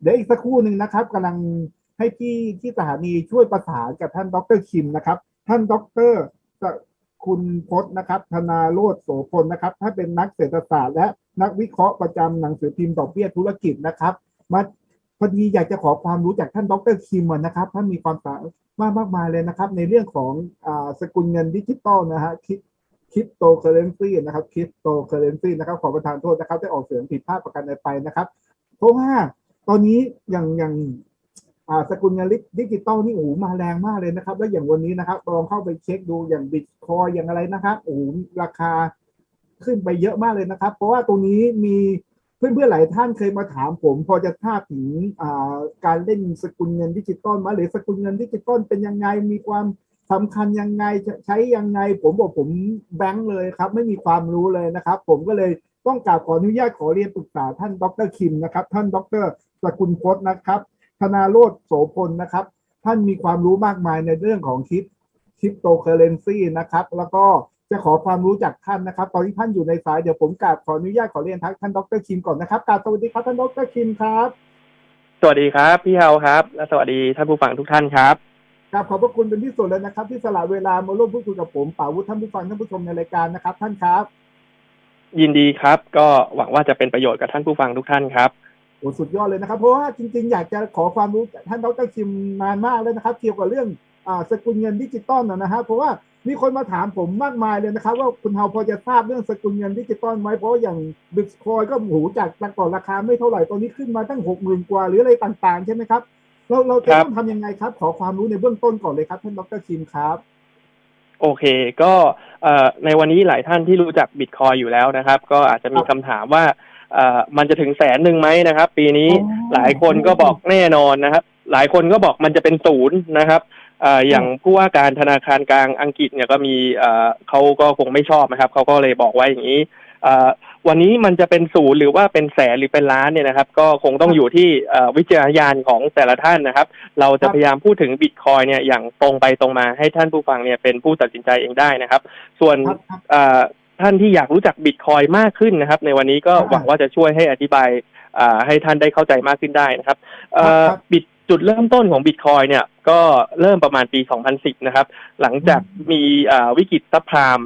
เดี๋ยวอีกสักครู่หนึ่งนะครับกำลังให้พี่ที่สถานีช่วยประสานกับท่านดรคิมนะครับ ท่านดรคุณพจน์นะครับธนาโรธโสพลนะครับถ้าเป็นนักเศรษฐศาสตร์และนักวิเคราะห์ประจำหนังสือพิมพ์ดอกเบี้ยธุรกิจนะครับ มาพอดีอยากจะขอความรู้จากท่านดรคิมนะครับท่านมีความสามารถมากมากมายเลยนะครับ ในเรื่องของอสกุลเงินดิจิตอลนะฮะคิดคริปโตเคอเรนซีนะครับคริปโตเคอเรนซีนะครับขอประทานโทษนะครับได้ออกเสียงผิดพลาดประการใดไปนะครับเพราะว่า ตอนนี้อย่างอย่างอ่าสกุลเงินดิจิตอลนี่โอ้โหมาแรงมากเลยนะครับ แล้วอย่างวันนี้นะครับลองเข้าไปเช็คดูอย่างบิตคอยอย่างอะไรนะครับโอ้โหราคาขึ้นไปเยอะมากเลยนะครับ เพราะว่าตรงนี้มีเพื่อนๆหลายท่านเคยมาถามผม พอจะทราบถึงการเล่นสกุลเงินดิจิตอลมาหรือสกุลเงินดิจิตอลเป็นยังไงมีความสำคัญยังไงใช้ยังไง ผมบอกผมแบงค์เลยครับ ไม่มีความรู้เลยนะครับ ผมก็เลยต้องกราบขออนุญาตขอเรียนปรึกษาท่านดรคิมนะครับ ท่านดร สกุลพจน์นะครับ ธนาโรธโสพลนะครับ ท่านมีความรู้มากมายในเรื่องของคริปคริปโตเคอเรนซีนะครับ แล้วก็จะขอความรู้จากท่านนะครับ ตอนที่ท่านอยู่ในสายเดี๋ยวผมกราบขออนุญาตขอเรียนทักท่านดรคิมก่อนนะครับกราบสวัสดีครับท่านดรคิมครับ สวัสดีครับ พี่เฮาครับ และสวัสดีท่านผู้ฟังทุกท่านครับกราบขอบพระคุณเป็นที่สุดเลยนะครับ ที่สละเวลามาร่วมพูดคุยกับผมป่าวุฒิท่านผู้ฟังท่านผู้ชมในรายการนะครับ ท่านครับ ยินดีครับ ก็หวังว่าจะเป็นประโยชน์กับท่านผู้ฟังทุกท่านครับ โอ้สุดยอดเลยนะครับ เพราะว่าจริงๆ อยากจะขอความรู้จากท่านดรคิมนานมากเลยนะครับ เกี่ยวกับเรื่องอ่าสกุลเงินดิจิตอลนะนะฮะเพราะว่ามีคนมาถามผมมากมายเลยนะครับ ว่าคุณเฮาพอจะทราบเรื่องสกุลเงินดิจิตอลไหมเพราะอย่างบิตคอยก็โหจากแต่ก่อนราคาไม่เท่าไหร่ตอนนี้ขึ้นมาตั้งหกหมื่นกว่าหรืออะไรต่าง ๆ ใช่ไหมครับเราเราจะครับต้องทำยังไงครับ ขอความรู้ในเบื้องต้นก่อนเลยครับท่านดรคิมครับ โอเค ก็เอ่อในวันนี้หลายท่านที่รู้จักบิตคอยอยู่แล้วนะครับ ก็อาจจะมีคำถามว่าเอ่อ มันจะถึงแสนหนึ่งไหมนะครับ ปีนี้อ๋อหลายคนก็บอกแน่นอนนะครับ หลายคนก็บอกมันจะเป็นศูนย์นะครับเอ่ออย่างผู้ว่าการธนาคารกลางอังกฤษเนี่ยก็มีเอ่อเขาก็คงไม่ชอบนะครับเขาก็เลยบอกไว้อย่างนี้เอ่อวันนี้มันจะเป็นศูนย์หรือว่าเป็นแสนหรือเป็นล้านเนี่ยนะครับ ก็คงต้องอยู่ที่เอ่อวิจารณญาณของแต่ละท่านนะครับ เราจะพยายามพูดถึงบิตคอยเนี่ยอย่างตรงไปตรงมาให้ท่านผู้ฟังเนี่ยเป็นผู้ตัดสินใจเองได้นะครับ ส่วน ครับครับเอ่อท่านที่อยากรู้จักบิตคอยมากขึ้นนะครับ ในวันนี้ก็ครับหวังว่าจะช่วยให้อธิบายอ่าให้ท่านได้เข้าใจมากขึ้นได้นะครับเอ่อครับบิตจุดเริ่มต้นของบิตคอยเนี่ยก็เริ่มประมาณปี 2010 นะครับ หลังจากมีอ่าวิกฤตซับพลาม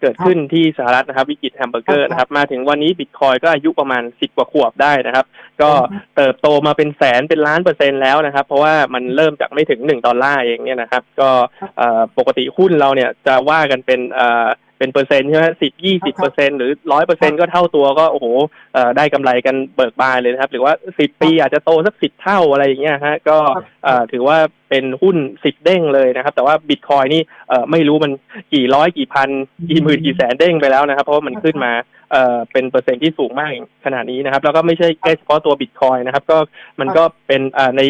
เกิดขึ้นที่สหรัฐนะครับ วิกฤตแฮมเบอร์เกอร์นะครับ มาถึงวันนี้บิตคอยก็อายุประมาณ 10 กว่าขวบได้นะครับ ก็ครับเติบโตมาเป็นแสนเป็นล้านเปอร์เซ็นต์แล้วนะครับ เพราะว่ามันเริ่มจากไม่ถึงหนึ่งดอลลาร์เองเนี่ยนะครับ ก็เอ่อปกติหุ้นเราเนี่ยจะว่ากันเป็น เอ่อเป็นเปอร์เซ็นต์ใช่ไหมสิบยี่สิบเปอร์เซ็นหรือร้อยเปอร์เซ็นก็เท่าตัวก็โอ้โหเอ่อได้กำไรกันเบิกบานเลยนะครับ หรือว่าสิบปีอาจจะโตสักสิบเท่าอะไรอย่างเงี้ยฮะก็ครับเอ่อถือว่าเป็นหุ้นสิบเด้งเลยนะครับ แต่ว่าบิตคอยนี่เอ่อไม่รู้มันกี่ร้อยกี่พันกี่หมื่นกี่แสนเด้งไปแล้วนะครับ เพราะว่ามันขึ้นมาเอ่อเป็นเปอร์เซ็นต์ที่สูงมากขนาดนี้นะครับ แล้วก็ไม่ใช่แค่เฉพาะตัวบิตคอยนะครับ ก็มันก็เป็นเอ่อใน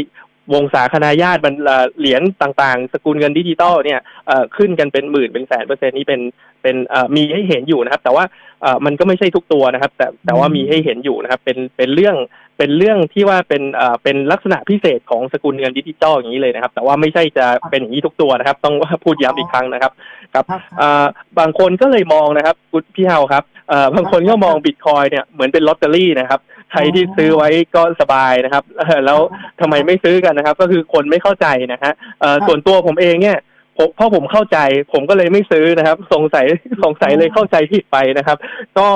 วงสาคนาญาติมันเอ่อเหรียญต่างๆ สกุลเงินดิจิตอลเนี่ยเอ่อขึ้นกันเป็นหมื่นเป็นแสนเปอร์เซ็นต์นี่เป็นเป็นเอ่อมีให้เห็นอยู่นะครับ แต่ว่าเอ่อมันก็ไม่ใช่ทุกตัวนะครับ แต่แต่ว่ามีให้เห็นอยู่นะครับ เป็นเป็นเรื่องเป็นเรื่องที่ว่าเป็นเอ่อเป็นลักษณะพิเศษของสกุลเงินดิจิตอลอย่างนี้เลยนะครับ แต่ว่าไม่ใช่จะเป็นอย่างนี้ทุกตัวนะครับ ต้องพูดย้ำอีกครั้งนะครับครับครับเอ่อบางคนก็เลยมองนะครับคุณพี่เฮาครับเอ่อบางคนก็มองบิตคอยเนี่ยเหมือนเป็นลอตเตอรี่นะครับ ใครที่ซื้อไว้ก็สบายนะครับเอ่อแล้วทำไมไม่ซื้อกันนะครับ ก็คือคนไม่เข้าใจนะฮะเอ่อครับส่วนตัวผมเองเนี่ยผมเพราะผมเข้าใจ ผมก็เลยไม่ซื้อนะครับ สงสัยสงสัยเลยเข้าใจผิดไปนะครับ ก็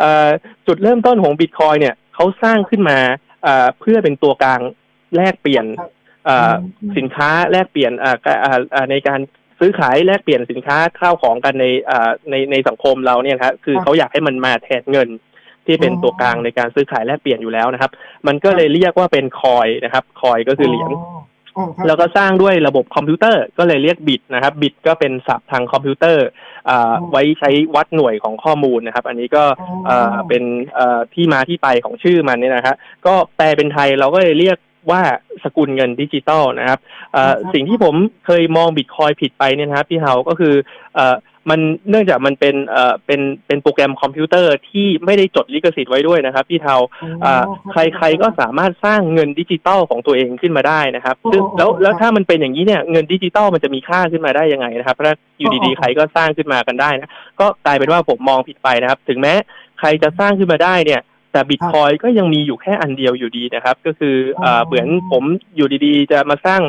เอ่อจุดเริ่มต้นของบิตคอยเนี่ยเขาสร้างขึ้นมาเอ่อเพื่อเป็นตัวกลางแลกเปลี่ยนครับเอ่ออมสินค้าแลกเปลี่ยนอ่าก็อ่าอ่าในการซื้อขายแลกเปลี่ยนสินค้าข้าวของกันในอ่าในในสังคมเราเนี่ยครับคือครับเขาอยากให้มันมาแทนเงิน ที่เป็นอ๋อตัวกลางในการซื้อขายแลกเปลี่ยนอยู่แล้วนะครับ มันก็เลยเรียกว่าเป็นคอยนะครับคอยก็คือเหรียญอ๋อครับแล้วก็สร้างด้วยระบบคอมพิวเตอร์ก็เลยเรียกบิตนะครับบิตก็เป็นศัพท์ทางคอมพิวเตอร์อ่าอ๋อไว้ใช้วัดหน่วยของข้อมูลนะครับ อันนี้ก็อ๋อเอ่อเป็นเอ่อที่มาที่ไปของชื่อมันเนี่ยนะฮะก็แปลเป็นไทยเราก็เลยเรียกว่าสกุลเงินดิจิตอลนะครับเอ่อครับสิ่งที่ผมเคยมองบิตคอยผิดไปเนี่ยนะครับพี่เฮาก็คือเอ่อ มันเนื่องจากมันเป็นเอ่อเป็นเป็นโปรแกรมคอมพิวเตอร์ที่ไม่ได้จดลิขสิทธิ์ไว้ด้วยนะครับพี่เทาอ่าใครๆก็สามารถสร้างเงินดิจิตอลของตัวเองขึ้นมาได้นะครับซึ่งอ๋อแล้วครับแล้วถ้ามันเป็นอย่างนี้เนี่ยเงินดิจิตอลมันจะมีค่าขึ้นมาได้ยังไงนะครับเพราะอยู่อ๋อดีๆใครก็สร้างขึ้นมากันได้นะก็กลายเป็นว่าผมมองผิดไปนะครับ ถึงแม้ใครจะสร้างขึ้นมาได้เนี่ย แต่บิตคอยก็ยังมีอยู่แค่อันเดียวอยู่ดีนะครับ ก็คือเอ่ออ๋อเหมือนผมอยู่ดีๆ จะมาสร้าง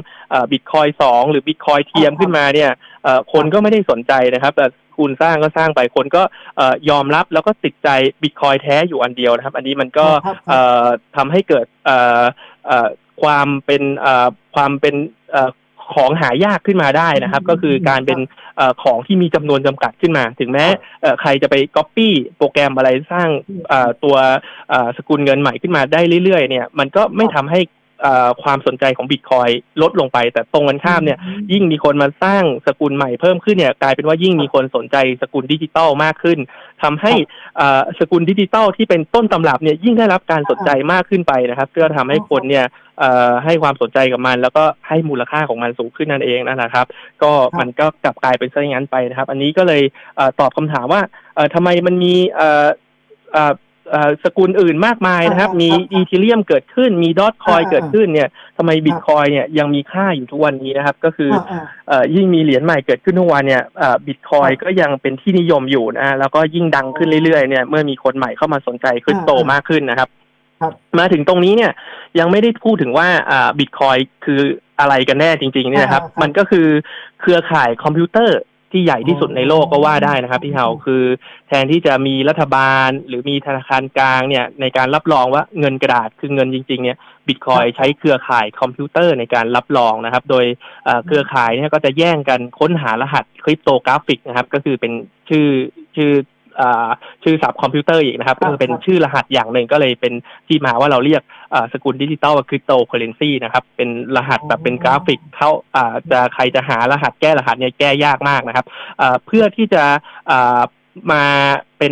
บิตคอยสองหรือบิตคอยเทียมครับขึ้นมาเนี่ยเอ่อคนก็ไม่ได้สนใจนะครับแต่คุณสร้างก็สร้างไปคนก็เอ่อยอมรับแล้วก็ติดใจบิตคอยแท้อยู่อันเดียวนะครับ อันนี้มันก็ครับครับเอ่อทำให้เกิดเอ่อเอ่อความเป็นเอ่อความเป็นเอ่อ ของหายากขึ้นมาได้นะครับอืมก็คือการเป็นเอ่อของที่มีจำนวนจำกัดขึ้นมา ถึงแม้ครับเอ่อใครจะไปก๊อปปี้โปรแกรมอะไรสร้างอืมเอ่อตัวเอ่อสกุลเงินใหม่ขึ้นมาได้เรื่อยๆเนี่ย มันก็ไม่ทำให้เอ่อ ความสนใจของบิตคอยลดลงไป แต่ตรงกันข้ามเนี่ย ยิ่งมีคนมาสร้างสกุลใหม่เพิ่มขึ้นเนี่ยกลายเป็นว่ายิ่งมีคนสนใจสกุลดิจิตอลมากขึ้นทำให้เอ่อสกุลดิจิตอลที่เป็นต้นตำรับเนี่ยยิ่งได้รับการสนใจมากขึ้นไปนะครับ เพื่อทำให้คนเนี่ยเอ่อให้ความสนใจกับมัน แล้วก็ให้มูลค่าของมันสูงขึ้นนั่นเองนั่นแหละครับ ก็ครับมันก็กลับกลายเป็นซะอย่างนั้นไปนะครับ อันนี้ก็เลยเอ่อตอบคำถามว่าเอ่อทำไมมันมี เอ่อเอ่อเอ่อสกุลอื่นมากมายนะครับอ่ามีครับอีทีเรียมเกิดขึ้น มีดอทคอยอ่าเกิดขึ้นเนี่ยทำไมบิตครับคอยเนี่ยยังมีค่าอยู่ทุกวันนี้นะครับ ก็คืออ่าเอ่อยิ่งมีเหรียญใหม่เกิดขึ้นทุกวันเนี่ยบิตคอยครับก็ยังเป็นที่นิยมอยู่นะแล้วก็ยิ่งดังขึ้นเรื่อยๆเนี่ยเมื่อมีคนใหม่เข้ามาสนใจคริปโตอ่ามมากขึ้นนะครับครับ มาถึงตรงนี้เนี่ยยังไม่ได้พูดถึงว่าอ่าบิตคอยคืออะไรกันแน่จริงๆเนี่ยนะครับอ่าครับ มันก็คือเครือข่ายคอมพิวเตอร์ ที่ใหญ่ที่สุดในโลกก็ว่าได้นะครับพี่เฮาคือ แทนที่จะมีรัฐบาลหรือมีธนาคารกลางเนี่ยในการรับรองว่าเงินกระดาษคือเงินจริง ๆ เนี่ยบิตคอยครับใช้เครือข่ายคอมพิวเตอร์ในการรับรองนะครับ โดยเอ่อเครือข่ายเนี่ยก็จะแย่งกันค้นหารหัสคริปโตกราฟิกนะครับ ก็คือเป็นชื่อชื่ออ่า ชื่อศัพท์คอมพิวเตอร์อีกนะครับครัก็บคือเป็นครับชื่อรหัสอย่างหนึ่งก็เลยเป็นที่มาว่าเราเรียกอ่าสกุลดิจิตอลว่าคริปโตเคอเรนซีนะครับเป็นรหัสแบบเป็นกราฟิกเข้าอ่าจะใครจะหารหัสแก้รหัสเนี่ยแก้ยากมากนะครับอ่าเพื่อที่จะอ่ามาเป็น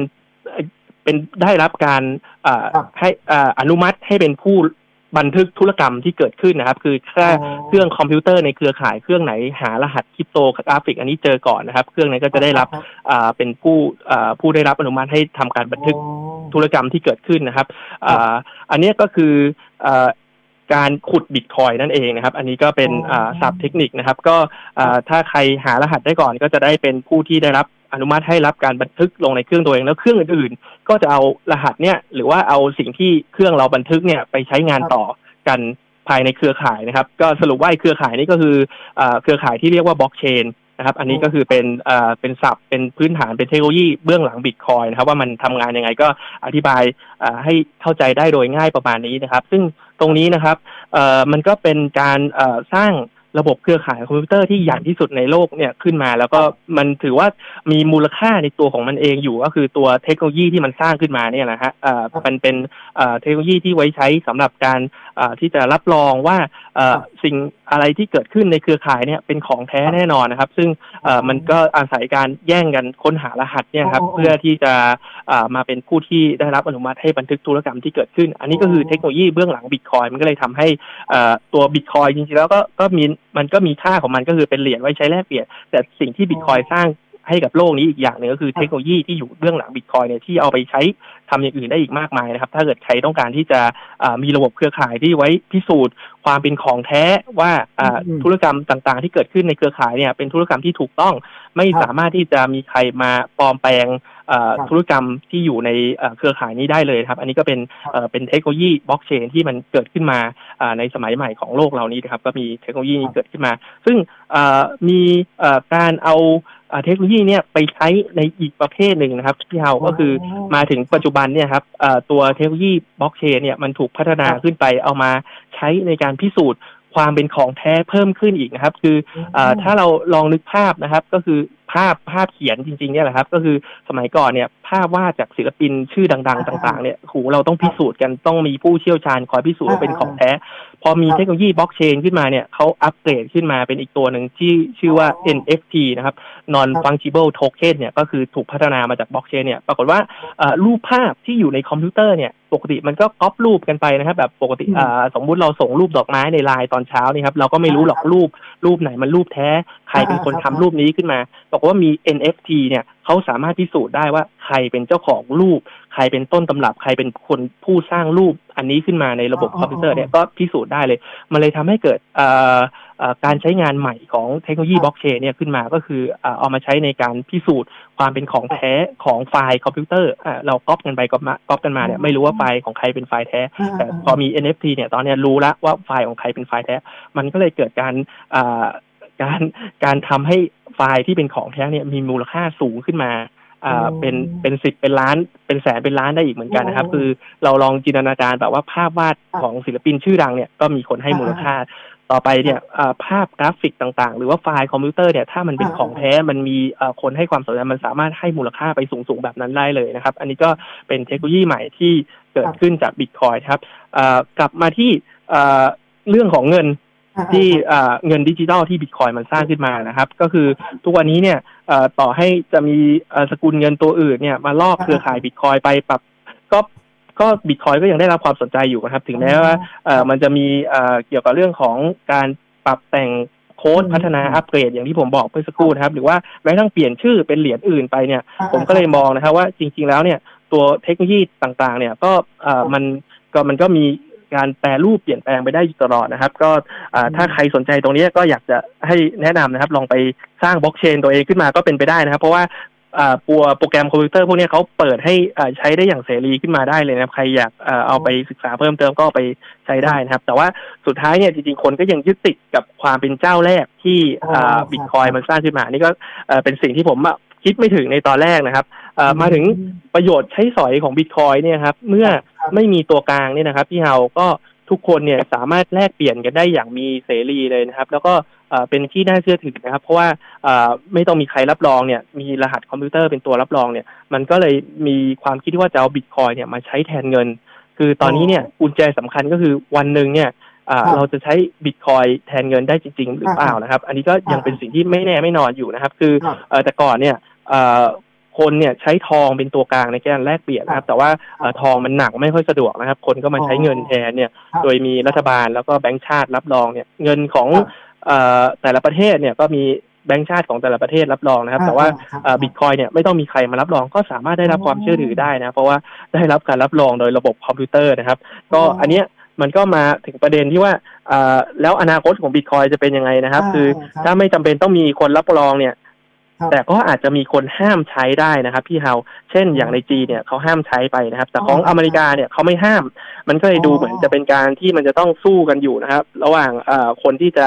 เป็นได้รับการอ่าครับให้อ่าอนุมัติให้เป็นผู้ บันทึกธุรกรรมที่เกิดขึ้นนะครับ คือแค่อ๋อเครื่องคอมพิวเตอร์ในเครือข่ายเครื่องไหนหารหัสคริปโตกราฟิก อันนี้เจอก่อนนะครับ เครื่องนั้นก็จะได้รับครับอ่าเป็นผู้อ่าผู้ได้รับอนุมัติให้ทำการบันทึกอ๋อธุรกรรมที่เกิดขึ้นนะครับอ่าอันเนี้ยก็คืออ่าการขุดบิตคอยนั่นเองนะครับ อันนี้ก็เป็นอ๋ออ่าศัพท์เทคนิคนะครับ ก็อ่าถ้าใครหารหัสได้ก่อนก็จะได้เป็นผู้ที่ได้รับ อนุมัติให้รับการบันทึกลงในเครื่องตัวเองแล้วเครื่องอื่นๆ ก็จะเอารหัสเนี่ยหรือว่าเอาสิ่งที่เครื่องเราบันทึกเนี่ยไปใช้งานต่อกันภายในเครือข่ายนะครับ ก็สรุปว่าไอ้เครือข่ายนี้ก็คืออเครือข่ายที่เรียกว่าบล็อกเชนนะครับ อันนี้ก็คือเป็นเป็นศัพท์เป็นพื้นฐานเป็นเทคโนโลยีเบื้องหลังบิตคอยนะครับ ว่ามันทำงานยังไงก็อธิบายให้เข้าใจได้โดยง่ายประมาณนี้นะครับ ซึ่งตรงนี้นะครับมันก็เป็นการสร้าง ระบบเครือข่ายคอมพิวเตอร์ที่ใหญ่ที่สุดในโลกเนี่ยขึ้นมา แล้วก็มันถือว่ามีมูลค่าในตัวของมันเองอยู่ ก็คือตัวเทคโนโลยีที่มันสร้างขึ้นมาเนี่ยนะฮะเอ่อมันเป็นเอ่อเทคโนโลยีที่ไว้ใช้สำหรับการที่จะรับรองว่าเอ่อสิ่งอะไรที่เกิดขึ้นในเครือข่ายเนี่ยเป็นของแท้แน่นอนนะครับ ซึ่งเอ่อมันก็อาศัยการแย่งกันค้นหารหัสเนี่ยครับอ๋ออ๋อเพื่อที่จะอ่ามาเป็นผู้ที่ได้รับอนุมัติให้บันทึกธุรกรรมที่เกิดขึ้น อันนี้ก็คือเทคโนโลยีเบื้องหลังบิตคอยมันก็เลยทำให้เอ่อตัวบิตคอยจริงๆแล้วก็ก็มีมันก็มีค่าของมันก็คือเป็นเหรียญไว้ใช้แลกเปลี่ยนแต่สิ่งที่บิตคอยสร้าง ให้กับโลกนี้อีกอย่างหนึ่งก็คือเทคโนโลยีที่อยู่เบื้องหลังบิตคอยเนี่ยที่เอาไปใช้ทำอย่างอื่นได้อีกมากมายนะครับ ถ้าเกิดใครต้องการที่จะอ่ามีระบบเครือข่ายที่ไว้พิสูจน์ ความเป็นของแท้ว่าอ่าอืมธุรกรรมต่างๆ ที่เกิดขึ้นในเครือข่ายเนี่ย เป็นธุรกรรมที่ถูกต้องไม่ครับสามารถที่จะมีใครมาปลอมแปลงเอ่อครับธุรกรรมที่อยู่ในเอ่อเครือข่ายนี้ได้เลยครับ อันนี้ก็เป็นครับเอ่อเป็นเทคโนโลยีบล็อกเชนที่มันเกิดขึ้นมาอ่าในสมัยใหม่ของโลกเรานี้นะครับ ก็มีเทคโนโลยีนี้เกิดขึ้นมา ซึ่งเอ่อมีเอ่อการเอาอ่าเทคโนโลยีเนี่ยไปใช้ในอีกประเภทหนึ่งนะครับที่เฮาก็คือมาถึงปัจจุบันเนี่ยครับเอ่อตัวเทคโนโลยีบล็อกเชนเนี่ยมันถูกพัฒนาครับขึ้นไปเอามาใช้ในการพิสูจน์ความเป็นของแท้เพิ่มขึ้นอีกนะครับ คือเอ่อถ้าเราลองนึกภาพนะครับ ก็คือ ภาพภาพเขียนจริงๆเนี่ยแหละครับ ก็คือสมัยก่อนเนี่ย ภาพวาดจากศิลปินชื่อดัง ๆ ต่าง ๆเนี่ยโหเราต้องพิสูจน์กันต้องมีผู้เชี่ยวชาญคอยพิสูจน์ว่าเป็นของแท้ พอมีเทคโนโลยีบล็อกเชนขึ้นมาเนี่ยเขาอัปเกรดขึ้นมาเป็นอีกตัวหนึ่งที่ชื่อว่า NFT นะครับ non fungible token เนี่ยก็คือถูกพัฒนามาจากบล็อกเชนเนี่ยปรากฏว่าเอ่อรูปภาพที่อยู่ในคอมพิวเตอร์เนี่ยปกติมันก็ก๊อปรูปกันไปนะครับ แบบปกติอืมอ่าสมมุติเราส่งรูปดอกไม้ในไลน์ตอนเช้านี่ครับเราก็ไม่รู้หรอกรูปรูปไหนมันรูปแท้ ใครเป็นคนอ่าคทำรับรูปนี้ขึ้นมาบอกว่ามี NFT เนี่ยเขาสามารถพิสูจน์ได้ว่าใครเป็นเจ้าของรูป ใครเป็นต้นตำรับใครเป็นคนผู้สร้างรูปอันนี้ขึ้นมาในระบบอ๋อคอมพิวเตอร์เนี่ยอ๋อก็พิสูจน์ได้เลย มันเลยทำให้เกิดเอ่อเอ่อการใช้งานใหม่ของเทคโนโลยีบล็อกเชนเนี่ยขึ้นมาก็คือเอ่อเอามาใช้ในการพิสูจน์ความเป็นของแท้ของไฟล์คอมพิวเตอร์อ่าเราก๊อปกันไปก๊อปมาก๊อปกันมาเนี่ยไม่รู้ว่าไฟล์ของใครเป็นไฟล์แท้แต่พอมี NFT เนี่ยตอนเนี้ยรู้แล้วว่าไฟล์ของใครเป็นไฟล์แท้ มันก็เลยเกิดการอ่า การการทำให้ไฟล์ที่เป็นของแท้เนี่ยมีมูลค่าสูงขึ้นมาอ่าอืมเป็นเป็นสิบเป็นล้าน เป็นแสนเป็นล้านได้อีกเหมือนกันนะครับโอ้คือเราลองจินตนาการแบบว่าภาพวาดของศิลปินชื่อดังเนี่ยก็มีคนให้มูลค่าต่อไปเนี่ยอ่าภาพกราฟิกต่างๆ หรือว่าไฟล์คอมพิวเตอร์เนี่ยถ้ามันเป็นอ่าของแท้มันมีเอ่อคนให้ความสนใจมันสามารถให้มูลค่าไปสูงๆแบบนั้นได้เลยนะครับ อันนี้ก็เป็นเทคโนโลยีใหม่ที่เกิดขึ้นจากบิตคอยครับอ่ากลับมาที่อ่าเรื่องของเงิน ที่เอ่อเงินดิจิทัลที่บิตคอยมันสร้างขึ้นมานะครับ ก็คือทุกวันนี้เนี่ยเอ่อต่อให้จะมีเอ่อสกุลเงินตัวอื่นเนี่ยมาลอกเครือข่ายบิตคอยไปปรับก็ก็บิตคอยก็ยังได้รับความสนใจอยู่นะครับ ถึงแม้ว่าเอ่อมันจะมีเอ่อเกี่ยวกับเรื่องของการปรับแต่งโค้ดอืมพัฒนาอัปเกรดอย่างที่ผมบอกเมื่อสักครู่นะครับ หรือว่าแม้กระทั่งเปลี่ยนชื่อเป็นเหรียญอื่นไปเนี่ย ผมก็เลยมองนะครับว่าจริง ๆ แล้วเนี่ยตัวเทคโนโลยีต่างๆ เนี่ยก็เอ่อมันก็มันก็มี การแปรรูปเปลี่ยนแปลงไปได้อยู่ตลอดนะครับ ก็อ่าถ้าใครสนใจตรงนี้ก็อยากจะให้แนะนำนะครับ ลองไปสร้างบล็อกเชนตัวเองขึ้นมาก็เป็นไปได้นะครับ เพราะว่าอ่าปัวโปรแกรมคอมพิวเตอร์พวกเนี้ยเขาเปิดให้อ่าใช้ได้อย่างเสรีขึ้นมาได้เลยนะครับ ใครอยากอ่าเอาไปศึกษาเพิ่มเติมก็เอาไปใช้ได้นะครับ แต่ว่าสุดท้ายเนี่ยจริงๆ คนก็ยังยึดติดกับความเป็นเจ้าแรกที่อ๋อครับบิตคอยมันสร้างขึ้นมานี่ก็เอ่อเป็นสิ่งที่ผมอะคิดไม่ถึงในตอนแรกนะครับเอ่อมาถึงประโยชน์ใช้สอยของบิตคอยเนี่ยครับ เมื่อครับ ไม่มีตัวกลางเนี่ยนะครับพี่เฮาก็ทุกคนเนี่ยสามารถแลกเปลี่ยนกันได้อย่างมีเสรีเลยนะครับ แล้วก็เอ่อเป็นที่น่าเชื่อถือนะครับ เพราะว่าเอ่อไม่ต้องมีใครรับรองเนี่ยมีรหัสคอมพิวเตอร์เป็นตัวรับรองเนี่ย มันก็เลยมีความคิดที่ว่าจะเอาบิตคอยเนี่ยมาใช้แทนเงิน คือตอนนี้เนี่ยกุญแจสำคัญก็คือวันหนึ่งเนี่ยอ่าครับเราจะใช้บิตคอยแทนเงินได้จริง ๆ หรือเปล่านะครับ อันนี้ก็ยังเป็นสิ่งที่ไม่แน่ไม่นอนอยู่นะครับ คือครับเอ่อแต่ก่อนเนี่ยเอ่อ คนเนี่ยใช้ทองเป็นตัวกลางในการแลกเปลี่ยนนะครับ แต่ว่าเอ่อทองมันหนักไม่ค่อยสะดวกนะครับ คนก็มาใช้เงินแทนเนี่ยครับโดยมีรัฐบาลแล้วก็แบงก์ชาติรับรองเนี่ย เงินของครับเอ่อแต่ละประเทศเนี่ยก็มีแบงก์ชาติของแต่ละประเทศรับรองนะครับ แต่ว่าอ่าบิตคอยเนี่ยไม่ต้องมีใครมารับรองก็สามารถได้รับความเชื่อถือได้นะ เพราะว่าได้รับการรับรองโดยระบบคอมพิวเตอร์นะครับ ก็อ๋ออัอันเนี้ยมันก็มาถึงประเด็นที่ว่าเอ่อแล้วอนาคตของบิตคอยจะเป็นยังไงนะครับอ่าคือครับถ้าไม่จำเป็นต้องมีคนรับรองเนี่ยครับ แต่ก็อาจจะมีคนห้ามใช้ได้นะครับพี่เฮาเช่นอย่างในจีนเนี่ยเขาห้ามใช้ไปนะครับ แต่ของอ๋ออเมริกาเนี่ยเขาไม่ห้าม มันก็เลยดูอ๋อเหมือนจะเป็นการที่มันจะต้องสู้กันอยู่นะครับ ระหว่างเอ่อคนที่จะ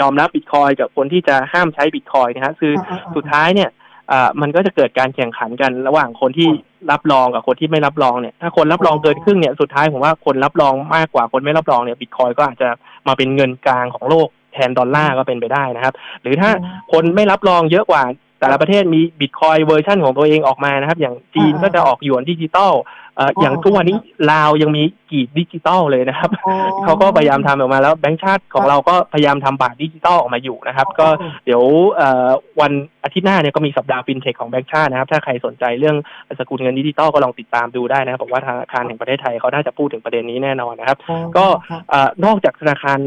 ยอมรับบิตคอยกับคนที่จะห้ามใช้บิตคอยนะครับคืออ่าอ่าสุดท้ายเนี่ยอ่ามันก็จะเกิดการแข่งขันกันระหว่างคนที่รับรองกับคนที่ไม่รับรองเนี่ยถ้าคนรับรองเกินครึ่งเนี่ยสุดท้ายผมว่าคนรับรองมากกว่าคนไม่รับรองเนี่ยบิตคอยก็อาจจะมาเป็นเงินกลางของโลก แทนดอลลาร์ก็เป็นไปได้นะครับ หรือถ้าคนไม่รับรองเยอะกว่าแต่ละประเทศมีบิตคอยเวอร์ชันของตัวเองออกมานะครับ อย่างจีนอ่าก็จะออกหยวนดิจิตอลเอ่ออย่างทุกวันนี้ลาวยังมีกีบดิจิตอลเลยนะครับอ๋อเขาก็พยายามทำออกมาแล้วแบงก์ชาติของเราก็พยายามทำบาทดิจิตอลออกมาอยู่นะครับ ก็อ๋อเดี๋ยวเอ่อวันอาทิตย์หน้าเนี่ยก็มีสัปดาห์ฟินเทคของแบงก์ชาตินะครับ ถ้าใครสนใจเรื่องสกุลเงินดิจิตอลก็ลองติดตามดูได้นะครับบอกว่าธนาคารแห่งประเทศไทยเขาน่าจะพูดถึงประเด็นนี้แน่นอนนะครับอ๋อก็ครับเอ่อนอกจากธนาคาร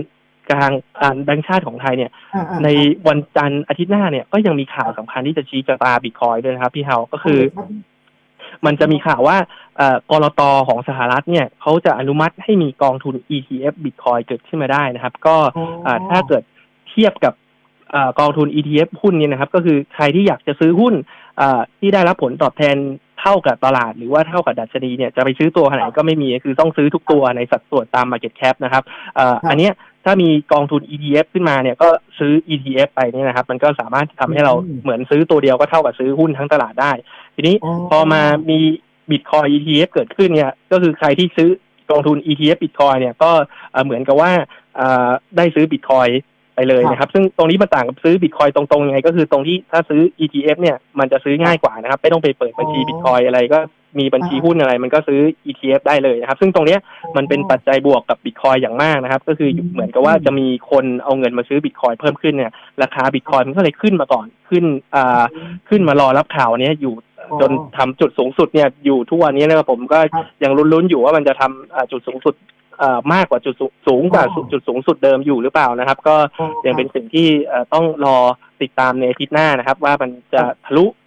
กลางอ่าแบงก์ชาติของไทยเนี่ยอ่าอ่าในวันจันทร์อาทิตย์หน้าเนี่ยก็ยังมีข่าวสำคัญที่จะชี้ชะตาบิตคอยด้วยนะครับ พี่เฮาก็คือรับมันจะมีข่าวว่าเอ่อกรตของสหรัฐเนี่ยเขาจะอนุมัติให้มีกองทุน ETF Bitcoin เกิดขึ้นมาได้นะครับ ก็อ๋ออ่าถ้าเกิดเทียบกับเอ่อกองทุน ETF หุ้นเนี่ยนะครับ ก็คือใครที่อยากจะซื้อหุ้นอ่าที่ได้รับผลตอบแทนเท่ากับตลาดหรือว่าเท่ากับดัชนีเนี่ยจะไปซื้อตัวไหนก็ไม่มีคือต้องซื้อทุกตัวในสัดส่วนตาม Market Cap นะครับเอ่ออันเนี้ย ถ้ามีกองทุน ETF ขึ้นมาเนี่ยก็ซื้อ ETF ไปเนี่ยนะครับ มันก็สามารถทำให้เราอืมเหมือนซื้อตัวเดียวก็เท่ากับซื้อหุ้นทั้งตลาดได้ ทีนี้อ๋อพอมามีบิตคอย ETF เกิดขึ้นเนี่ย ก็คือใครที่ซื้อกองทุน ETF บิตคอยเนี่ยก็เอ่อเหมือนกับว่าเอ่อได้ซื้อบิตคอยไปเลยนะครับ ซึ่งตรงนี้มันต่างกับซื้อบิตคอยตรงๆยังไงก็คือตรงที่ถ้าซื้อ ETF เนี่ยมันจะซื้อง่ายกว่านะครับ ไม่ต้องไปเปิดบัญชีอ๋อบิตคอยอะไรก็ มีบัญชีหุ้นอะไร มันก็ซื้อ ETF ได้เลยนะครับ ซึ่งตรงเนี้ยมันเป็นปัจจัยบวกกับบิตคอยอย่างมากนะครับ ก็คืออยู่เหมือนกับว่าจะมีคนเอาเงินมาซื้อบิตคอยเพิ่มขึ้นเนี่ย ราคาบิตคอยมันก็เลยขึ้นมาก่อนขึ้นอ่าขึ้นมารอรับข่าวเนี้ยอยู่อ๋อจนทำจุดสูงสุดเนี่ยอยู่ทุกวันนี้นะครับผมก็ครับยังลุ้นๆอยู่ว่ามันจะทำอ่าจุดสูงสุดอ่ามากกว่าจุดสูงสูงกว่าอ๋อจุดสูงสุดเดิมอยู่หรือเปล่านะครับ ก็อ๋อยังเป็นสิ่งที่เอ่อต้องรอติดตามในอาทิตย์หน้านะครับ ว่ามันจะทะลุเอ่อ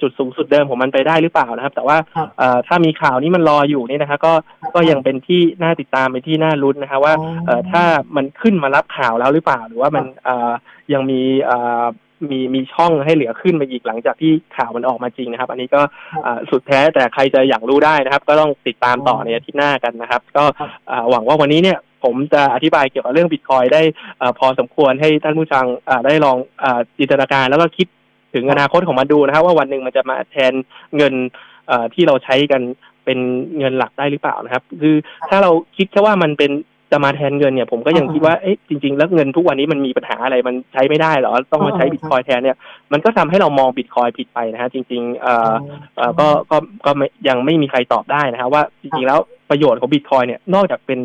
จุดสูงสุดเดิมของมันไปได้หรือเปล่านะครับ แต่ว่าครับเอ่อถ้ามีข่าวนี้มันรออยู่นี่นะครับก็ครับก็ยังเป็นที่น่าติดตามเป็นที่น่าลุ้นนะครับว่าอ๋อเอ่อถ้ามันขึ้นมารับข่าวแล้วหรือเปล่า หรือว่ามันครับเอ่อยังมีเอ่อมีมีช่องให้เหลือขึ้นมาอีกหลังจากที่ข่าวมันออกมาจริงนะครับ อันนี้ก็ครับเอ่อสุดแท้แต่ใครจะอยากรู้ได้นะครับ ก็ต้องติดตามต่ออ๋อในอาทิตย์หน้ากันนะครับ ก็ครับเอ่อหวังว่าวันนี้เนี่ยผมจะอธิบายเกี่ยวกับเรื่องบิตคอยได้เอ่อพอสมควรให้ท่านผู้ฟังเอ่อได้ลองเอ่อจินตนาการแล้วก็คิด ถึงอนาคตของมันดูนะครับว่าวันหนึ่งมันจะมาแทนเงินที่เราใช้กันเป็นเงินหลักได้หรือเปล่านะครับ คือถ้าเราคิดแค่ว่ามันเป็นจะมาแทนเงินเนี่ยผมก็ยังคิดว่าเอ๊ะจริง ๆ แล้วเงินทุกวันนี้มันมีปัญหาอะไรมันใช้ไม่ได้เหรอต้องมาใช้บิตคอยแทนเนี่ยมันก็ทำให้เรามองบิตคอยผิดไปนะฮะจริงๆเอ่อเอ่อก็ก็ก็ยังไม่มีใครตอบได้นะครับว่าจริงๆแล้วประโยชน์ของบิตคอยเนี่ยนอกจากเป็น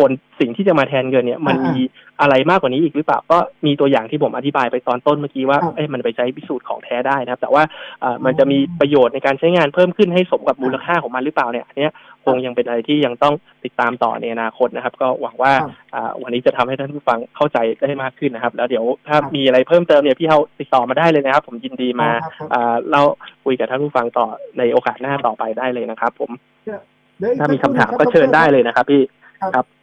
คนสิ่งที่จะมาแทนเงินเนี่ย มันอ่ามีมีอะไรมากกว่านี้อีกหรือเปล่าก็มีตัวอย่างที่ผมอธิบายไปตอนต้นเมื่อกี้ว่าครับเอ้ยมันไปใช้พิสูจน์ของแท้ได้นะครับ แต่ว่าเอ่อมันจะมีประโยชน์ในการใช้งานเพิ่มขึ้นให้สมกับมูลค่าของมันหรือเปล่าเนี่ยอันเนี้ยคงยังเป็นอะไรที่ยังต้องติดตามต่อในอนาคตนะครับ ก็หวังว่าครับอ่าวันนี้จะทำให้ท่านผู้ฟังเข้าใจได้มากขึ้นนะครับ แล้วเดี๋ยวถ้าครับมีอะไรเพิ่มเติมเนี่ยพี่เขาติดต่อมาได้เลยนะครับ ผมยินดีมาครับครับอ่าเราคุยกับท่านผู้ฟังต่อในโอกาสหน้าต่อไปได้เลยนะครับ ผมเดี๋ยวอีกถ้ามีสัคำรู่ถามรับก็เชิญได้เลยนะครับ พี่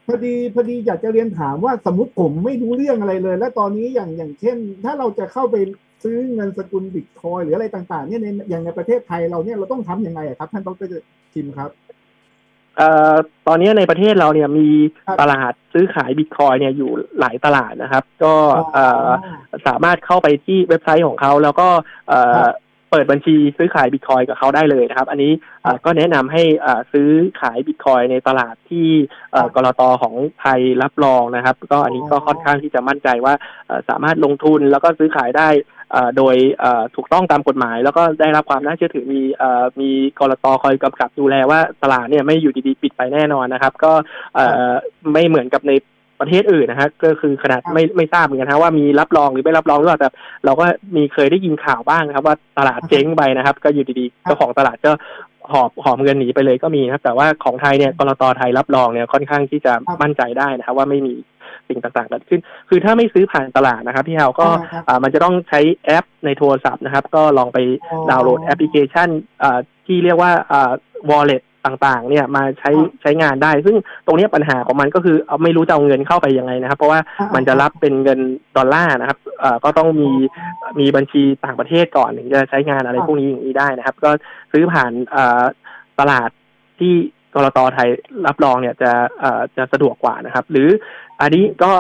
พอดีพอดีอยากจะเรียนถามว่าสมมติผมไม่รู้เรื่องอะไรเลย และตอนนี้อย่างอย่างเช่น ถ้าเราจะเข้าไปซื้อเงินสกุลบิตคอยหรืออะไรต่างๆเนี่ยในอย่างในประเทศไทยเราเนี่ยเราต้องทำยังไงอะครับ ท่านดรชิมครับเอ่อตอนนี้ในประเทศเราเนี่ยมีครับตลาดซื้อขายบิตคอยเนี่ยอยู่หลายตลาดนะครับ ก็เอ่อสามารถเข้าไปที่เว็บไซต์ของเขาแล้วก็เอ่อครับ เปิดบัญชีซื้อขายบิตคอยกับเขาได้เลยนะครับ อันนี้เอ่อก็แนะนำให้เอ่อซื้อขายบิตคอยในตลาดที่เอ่อครับกรตของไทยรับรองนะครับ ก็อันนี้ก็อ๋อค่อนข้างที่จะมั่นใจว่าเอ่อสามารถลงทุนแล้วก็ซื้อขายได้เอ่อโดยเอ่อถูกต้องตามกฎหมาย แล้วก็ได้รับความน่าเชื่อถือมีเอ่อมีกรตคอยกำกับดูแลว่าตลาดเนี่ยไม่อยู่ดีๆ ปิดไปแน่นอนนะครับ ก็เอ่อไม่เหมือนกับใน ประเทศอื่นนะฮะก็คือขนาดครับไม่ไม่ทราบเหมือนกันฮะว่ามีรับรองหรือไม่รับรองหรือเปล่าแต่เราก็มีเคยได้ยินข่าวบ้างนะครับ ว่าตลาดเจ๊งไปนะครับ ก็อยู่ดีๆเจ้าของตลาดก็หอบหอบเงินหนีไปเลยก็มีนะครับ แต่ว่าของไทยเนี่ยกรตไทยรับรองเนี่ยค่อนข้างที่จะครับมั่นใจได้นะครับว่าไม่มีสิ่งต่างๆเกิดขึ้น คือถ้าไม่ซื้อผ่านตลาดนะครับ พี่เฮาก็อ่าครับอ่ามันจะต้องใช้แอปในโทรศัพท์นะครับ ก็ลองไปอ๋อดาวน์โหลดแอปพลิเคชันอ่าที่เรียกว่าอ่า wallet ต่างๆ เนี่ยมาใช้ครับใช้งานได้ ซึ่งตรงเนี้ยปัญหาของมันก็คือเอาไม่รู้จะเอาเงินเข้าไปยังไงนะครับ เพราะว่าอ่ามัมันจะรับเป็นเงินดอลลาร์นะครับเอ่อก็ต้องมีมีบัญชีต่างประเทศก่อนถึงจะใช้งานอะไรครับพวกนี้อย่างนี้ได้นะครับ ก็ซื้อผ่านเอ่อตลาดที่กรตไทยรับรองเนี่ยจะเอ่อจะสะดวกกว่านะครับ หรืออันนี้ก็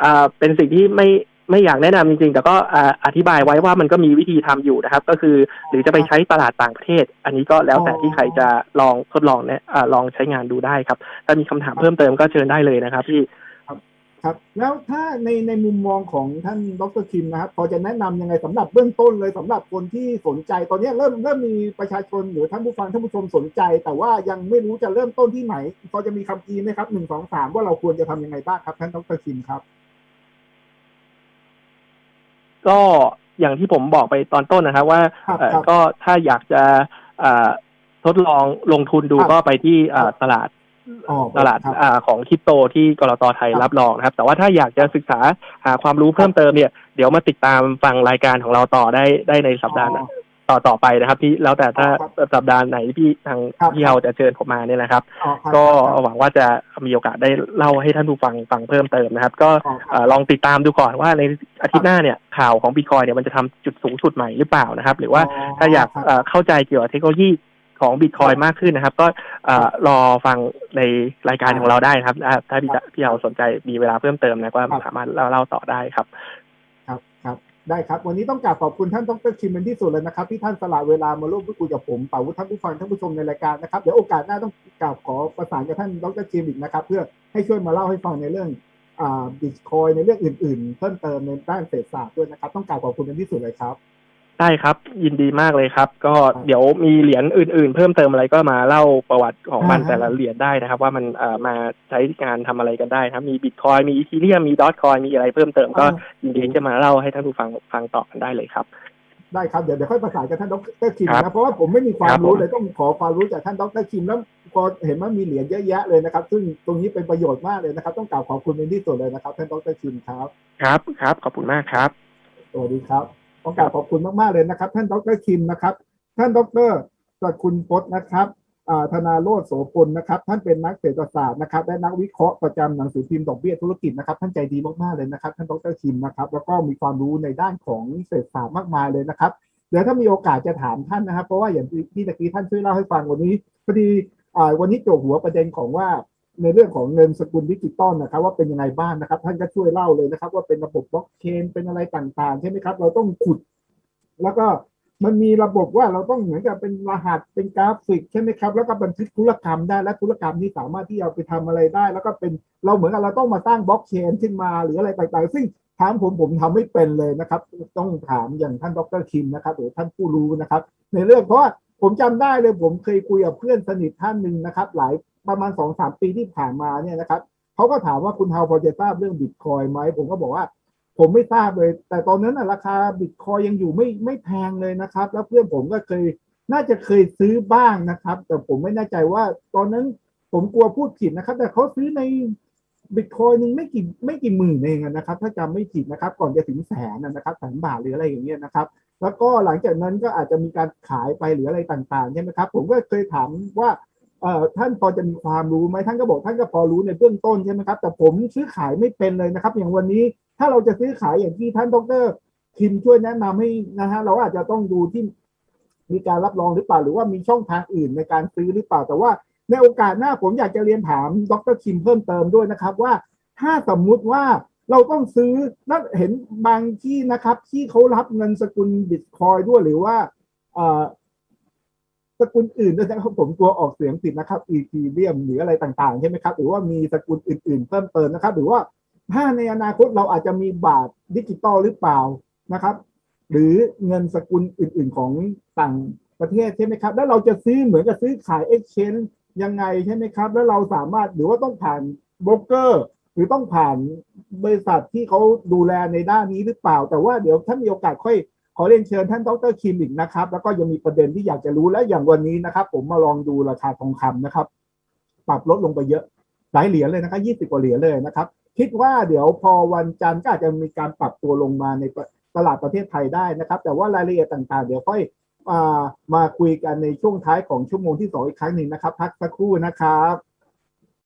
เอ่อเป็นสิ่งที่ไม่ ไม่อยากแนะนำจริงๆ แต่ก็อธิบายไว้ว่ามันก็มีวิธีทำอยู่นะครับ ก็คือหรือจะไปใช้ตลาดต่างประเทศ อันนี้ก็แล้วแต่ที่ใครจะลองทดลองเนี่ยลองใช้งานดูได้ครับ ถ้ามีคำถามเพิ่มเติมก็เชิญได้เลยนะครับพี่ครับแล้วถ้าในในมุมมองของท่านดรคิมนะครับพอจะแนะนำยังไงสำหรับเบื้องต้นเลยสำหรับคนที่สนใจ ตอนนี้เริ่มเริ่มมีประชาชนหรือท่านผู้ฟังท่านผู้ชมสนใจ แต่ว่ายังไม่รู้จะเริ่มต้นที่ไหนพอจะมีคำอีไหมครับหนึ่งสองสามว่าเราควรจะทำยังไงบ้างครับท่านดรคิมครับ ก็อย่างที่ผมบอกไปตอนต้นนะครับ ว่าครับเอ่อครับก็ถ้าอยากจะอ่าทดลองลงทุนดูครับก็ไปที่อ่าครับตลาดอ๋อตลาดครับอ่าของคริปโตที่กรตไทยครับรับรองนะครับ แต่ว่าถ้าอยากจะศึกษาหาความรู้เพิ่มเติมเนี่ย เดี๋ยวมาติดตามฟังรายการของเราต่อได้ได้ในสัปดาห์หน้าอ๋อ ต่อต่อไปนะครับที่แล้วแต่ถ้าครับสัปดาห์ไหนพี่ทางครับพี่เฮาจะเชิญผมมาเนี่ยนะครับอ๋อครับก็ครับหวังว่าจะมีโอกาสได้เล่าให้ท่านผู้ฟังฟังเพิ่มเติมนะครับ ก็อ๋อครับเอ่อลองติดตามดูก่อนว่าในอาทิตย์หน้าเนี่ยข่าวของบิตคอยเนี่ยมันจะทำจุดสูงสุดใหม่หรือเปล่านะครับ หรือว่าถ้าอยากครับเอ่อเข้าใจเกี่ยวกับเทคโนโลยีของบิตคอยครับมากขึ้นนะครับ ก็เอ่อรอฟังในรายการของเราได้นะครับอ่าถ้าพี่จะพี่เอาสนใจมีเวลาเพิ่มเติมนะก็ครับสามารถเล่าเล่าต่อได้ครับครับครับ ได้ครับ วันนี้ต้องกราบขอบคุณท่านดรชิมเป็นที่สุดเลยนะครับที่ท่านสละเวลามาร่วมพูดคุยกับผมเป่าวุฒิท่านผู้ฟังท่านผู้ชมในรายการนะครับเดี๋ยวโอกาสหน้าต้องกราบขอประสานกับท่านดรชิมอีกนะครับ เพื่อให้ช่วยมาเล่าให้ฟังในเรื่องอ่าบิตคอยในเรื่องอื่น ๆ เพิ่มเติมในด้านเศรษฐศาสตร์ด้วยนะครับ ต้องกราบขอบคุณเป็นที่สุดเลยครับ ได้ครับ ยินดีมากเลยครับ ก็ครับเดี๋ยวมีเหรียญอื่น ๆ เพิ่มเติมอะไรก็มาเล่าประวัติของมันอ่าฮะแต่ละเหรียญได้นะครับ ว่ามันเอ่อมาใช้การทำอะไรกันได้ครับมีบิตคอยมีอีทีเรียมมีดอทคอยมีอะไรเพิ่มเติมก็อ่ายินดีที่จะมาเล่าให้ท่านผู้ฟังฟังต่อกันได้เลยครับได้ครับเดี๋ยวเดี๋ยวค่อยประสานกับท่านดรคิมครับนะเพราะว่าผมไม่มีควาครัมบรู้ผมเลยต้องขอความรู้จากท่านดรคิมแล้วพอเห็นว่ามีเหรียญเยอะแยะเลยนะครับ ซึ่งตรงนี้เป็นประโยชน์มากเลยนะครับ ต้องกราบขอบคุณเป็นที่สุดเลยนะครับ ท่านดรคิมครับ ครับครับขอบคุณมากครับสวัสดีครับ ต้อกราบขอบคุณมาก ๆ เลยนะครับ ท่านดรคิมนะครับ ท่านดรสกุลพจน์นะครับอ่าธนาโรธโสพลนะครับ ท่านเป็นนักเศรษฐศาสตร์นะครับ และนักวิเคราะห์ประจำหนังสือพิมพ์ดอกเบี้ยธุรกิจนะครับ ท่านใจดีมากๆเลยนะครับ ท่านดรคิมนะครับ แล้วก็มีความรู้ในด้านของเศรษฐศาสตร์มากมายเลยนะครับ เดี๋ยวถ้ามีโอกาสจะถามท่านนะครับ เพราะว่าอย่างที่ตะกี้ท่านช่วยเล่าให้ฟังวันนี้พอดีวันนี้โจหัวประเด็นของว่า ในเรื่องของเงินสกุลดิจิตอลนะครับ ว่าเป็นยังไงบ้างนะครับ ท่านก็ช่วยเล่าเลยนะครับ ว่าเป็นระบบบล็อกเชนเป็นอะไรต่างๆ ใช่ไหมครับ เราต้องขุด แล้วก็มันมีระบบว่าเราต้องเหมือนกับเป็นรหัสเป็นกราฟิกใช่ไหมครับ แล้วก็บันทึกธุรกรรมได้และธุรกรรมนี้สามารถที่เอาไปทำอะไรได้ แล้วก็เป็นเราเหมือนกับเราต้องมาสร้างบล็อกเชนขึ้นมาหรืออะไรต่างๆ ซึ่งถามผมผมทำไม่เป็นเลยนะครับ ต้องถามอย่างท่านดรคิมนะครับหรือท่านผู้รู้นะครับ ในเรื่องเพราะผมจำได้เลยผมเคยคุยกับเพื่อนสนิทท่านหนึ่งนะครับ หลาย ประมาณสองสามปีที่ผ่านมาเนี่ยนะครับเขาก็ถามว่าคุณเฮาพอจะทราบเรื่องบิตคอยไหมผมก็บอกว่า ผมไม่ทราบเลย แต่ตอนนั้นราคาบิตคอยยังอยู่ไม่ไม่แพงเลยนะครับ แล้วเพื่อนผมก็เคยน่าจะเคยซื้อบ้างนะครับ แต่ผมไม่แน่ใจว่าตอนนั้นผมกลัวพูดผิดนะครับ แต่เขาซื้อในบิตคอยหนึ่งไม่กี่ไม่กี่หมื่นเองนะครับ ถ้าจำไม่ผิดนะครับ ก่อนจะถึงแสนนะครับแสนบาทหรืออะไรอย่างเงี้ยนะครับ แล้วก็หลังจากนั้นก็อาจจะมีการขายไปหรืออะไรต่างๆใช่ไหมครับ ผมก็เคยถามว่า ท่านพอจะมีความรู้ไหมท่านก็บอกท่านก็พอรู้ในเบื้องต้นใช่ไหมครับ แต่ผมซื้อขายไม่เป็นเลยนะครับ อย่างวันนี้ถ้าเราจะซื้อขายอย่างที่ท่านดรคิมช่วยแนะนำให้นะฮะเราอาจจะต้องดูที่มีการรับรองหรือเปล่า หรือว่ามีช่องทางอื่นในการซื้อหรือเปล่า แต่ว่าในโอกาสหน้าผมอยากจะเรียนถามดรคิมเพิ่มเติมด้วยนะครับ ว่าถ้าสมมุติว่าเราต้องซื้อแล้วเห็นบางที่นะครับ ที่เขารับเงินสกุลบิตคอยด้วยหรือว่าเอ่อ สกุลอื่นด้วยนะครับผมกลัวออกเสียงผิดนะครับอีทีเรียมหรืออะไรต่างๆใช่ไหมครับ หรือว่ามีสกุลอื่น ๆ เพิ่มเติมนะครับ หรือว่าถ้าในอนาคตเราอาจจะมีบาทดิจิตอลหรือเปล่านะครับ หรือเงินสกุลอื่น ๆ ของต่างประเทศใช่ไหมครับ แล้วเราจะซื้อเหมือนกับซื้อขาย exchange ยังไงใช่ไหมครับ แล้วเราสามารถหรือว่าต้องผ่านโบรกเกอร์หรือต้องผ่านบริษัทที่เขาดูแลในด้านนี้หรือเปล่า แต่ว่าเดี๋ยวถ้ามีโอกาสค่อย ขอเรียนเชิญท่านดรคิมอีกนะครับ แล้วก็ยังมีประเด็นที่อยากจะรู้และอย่างวันนี้นะครับ ผมมาลองดูราคาทองคำนะครับ ปรับลดลงไปเยอะหลายเหรียญเลยนะครับยี่สิบกว่าเหรียญเลยนะครับ คิดว่าเดี๋ยวพอวันจันทร์ก็อาจจะมีการปรับตัวลงมาในตลาดประเทศไทยได้นะครับ แต่ว่ารายละเอียดต่างๆ เดี๋ยวค่อยอ่ามาคุยกันในช่วงท้ายของชั่วโมงที่สองอีกครั้งหนึ่งนะครับ พักสักครู่นะครับ